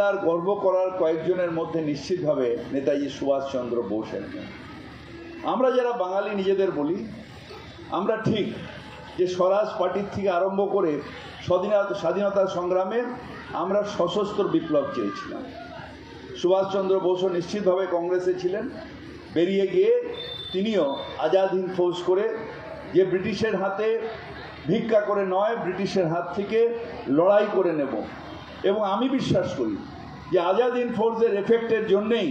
বাংলার গর্ব করার কয়েকজনের মধ্যে নিশ্চিতভাবে নেতাজি সুভাষচন্দ্র বোস একজন আমরা যারা বাঙালি নিজেদের বলি, আমরা ঠিক যে স্বরাজ পার্টির থেকে আরম্ভ করে স্বাধীনতা স্বাধীনতা সংগ্রামে আমরা সশস্ত্র বিপ্লব চেয়েছিলাম। সুভাষচন্দ্র বোসও নিশ্চিতভাবে কংগ্রেসে ছিলেন। বেরিয়ে গিয়ে তিনিও আজাদ হিন্দ ফৌজ করে যে ব্রিটিশের হাতে ভিক্ষা করে নয়, ব্রিটিশের হাত থেকে লড়াই করে নেব। এবং আমি বিশ্বাস করি যে আজাদ ইন ফোর্সের এফেক্টের জন্যেই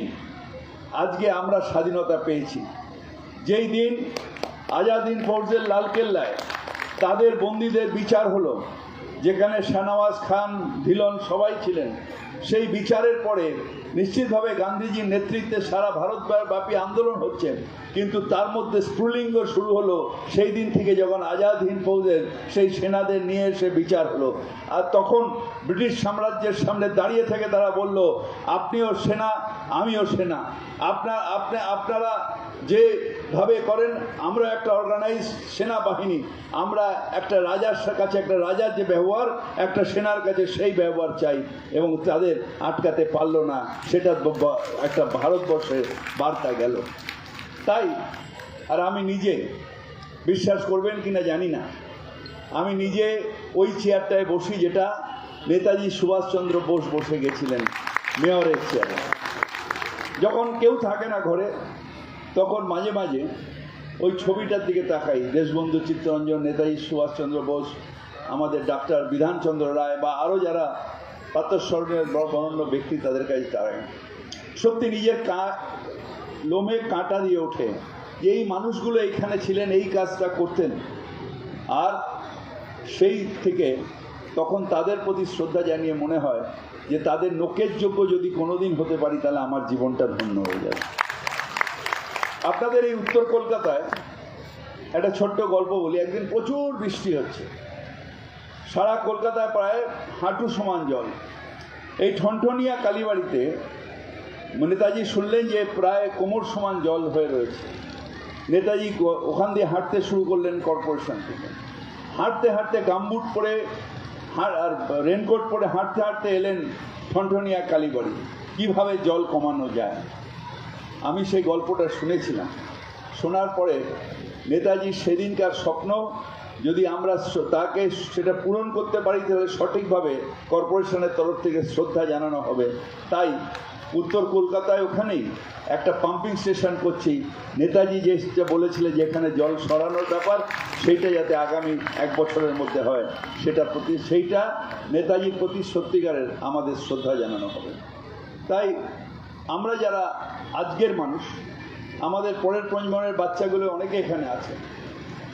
আজকে আমরা স্বাধীনতা পেয়েছি। যেই দিন আজাদ ইন ফোর্সের লালকেল্লায় তাদের বন্দীদের বিচার হলো যেখানে শাহনওয়াজ খান, ধিলন সবাই ছিলেন, সেই বিচারের পরে নিশ্চিতভাবে গান্ধীজির নেতৃত্বে সারা ভারতব্যাপী আন্দোলন হচ্ছে। কিন্তু তার মধ্যে স্ফুলিঙ্গ শুরু হলো সেই দিন থেকে যখন আজাদ হিন্দ ফৌজের সেই সেনাদের নিয়ে এসে বিচার হলো। আর তখন ব্রিটিশ সাম্রাজ্যের সামনে দাঁড়িয়ে থেকে তারা বলল, আপনিও সেনা, আমিও সেনা। আপনার আপনি, আপনারা যেভাবে করেন, আমরা একটা অর্গানাইজ সেনাবাহিনী, আমরা একটা রাজার কাছে একটা রাজার যে ব্যবহার, একটা সেনার কাছে সেই ব্যবহার চাই, এবং তাদের আটকাতে পারল না, সেটা একটা ভারতবর্ষের বার্তা গেল। তাই, আর আমি নিজে বিশ্বাস করবেন কিনা জানি না। আমি নিজে ওই চেয়ারটায় বসি যেটা নেতাজি সুভাষচন্দ্র বোস বসে গেছিলেন মেয়রের চেয়ারে যখন কেউ থাকে না ঘরে, তখন মাঝে মাঝে ওই ছবিটার দিকে তাকাই। দেশবন্ধু চিত্তরঞ্জন, নেতাজি সুভাষচন্দ্র বোস, আমাদের ডাক্তার বিধানচন্দ্র রায় বা আরও যারা প্রাতঃস্মরণীয় বরণ্য ব্যক্তি, তাদের কাছে তাকাই সত্যি নিজের কা, লোমে কাঁটা দিয়ে ওঠে। যে এই মানুষগুলো এইখানে ছিলেন, এই কাজটা করতেন, আর সেই থেকে তখন তাদের প্রতি শ্রদ্ধা জানিয়ে মনে হয় যে তাদের নোকের যোগ্য যদি কোনোদিন হতে পারি, তাহলে আমার জীবনটা ধন্য হয়ে যাবে। আপনাদের এই উত্তর কলকাতায় একটা ছোট্ট গল্প বলি। একদিন প্রচুর বৃষ্টি হচ্ছে। সারা কলকাতায় প্রায় হাঁটু সমান জল। এই ঠনঠনিয়া কালীবাড়িতে নেতাজি শুনলেন যে প্রায় কোমর সমান জল হয়ে রয়েছে। নেতাজি ওখান দিয়ে হাঁটতে শুরু করলেন কর্পোরেশন থেকে। হাঁটতে হাঁটতে গামবুট পরে আর রেনকোট পরে হাঁটতে হাঁটতে এলেন ঠনঠনিয়া কালীবাড়ি। কীভাবে জল কমানো যায়? আমি সেই গল্পটা শুনেছিলাম। শোনার পরে নেতাজির সেদিনকার স্বপ্ন, যদি আমরা তাকে সেটা পূরণ করতে পারি, তাহলে সঠিকভাবে কর্পোরেশনের তরফ থেকে শ্রদ্ধা জানানো হবে। তাই উত্তর কলকাতায় ওখানেই একটা পাম্পিং স্টেশন করছি। নেতাজি যে যে বলেছিলেন যে এখানে জল সরানোর ব্যাপার, সেইটা যাতে আগামী এক বছরের মধ্যে হয়, সেটা প্রতি সেইটা নেতাজির প্রতি সত্যিকারের আমাদের শ্রদ্ধা জানানো হবে। তাই আমরা যারা আজকের মানুষ, আমাদের পরের প্রজন্মের বাচ্চাগুলো অনেকে এখানে আছে,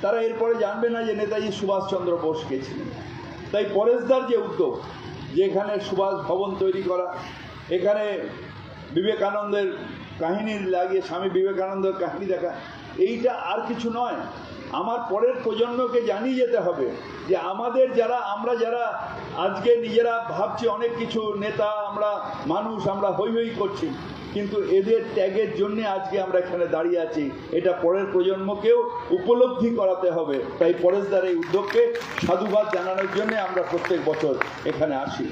তারা এরপরে জানবে না যে নেতাজি সুভাষচন্দ্র বোস কে ছিলেন। তাই পরেশদার যে উদ্যোগ, যেখানে সুভাষ ভবন তৈরি করা এখানে বিবেকানন্দের কাহিনী লাগিয়ে স্বামী বিবেকানন্দের কাহিনী দেখা। এইটা আর কিছু নয়। আমার পরের প্রজন্মকে জানিয়ে যেতে হবে যে আমাদের যারা, আমরা যারা আজকে নিজেরা ভাবছি অনেক কিছু, নেতা আমরা, মানুষ আমরা হই হই করছি, কিন্তু এদের ত্যাগের জন্য আজকে আমরা এখানে দাঁড়িয়ে আছি। এটা পরের প্রজন্মকেও উপলব্ধি করাতে হবে। তাই পরেশদার এই উদ্যোগকে সাধুবাদ জানানোর জন্য আমরা প্রত্যেক বছর এখানে আসি।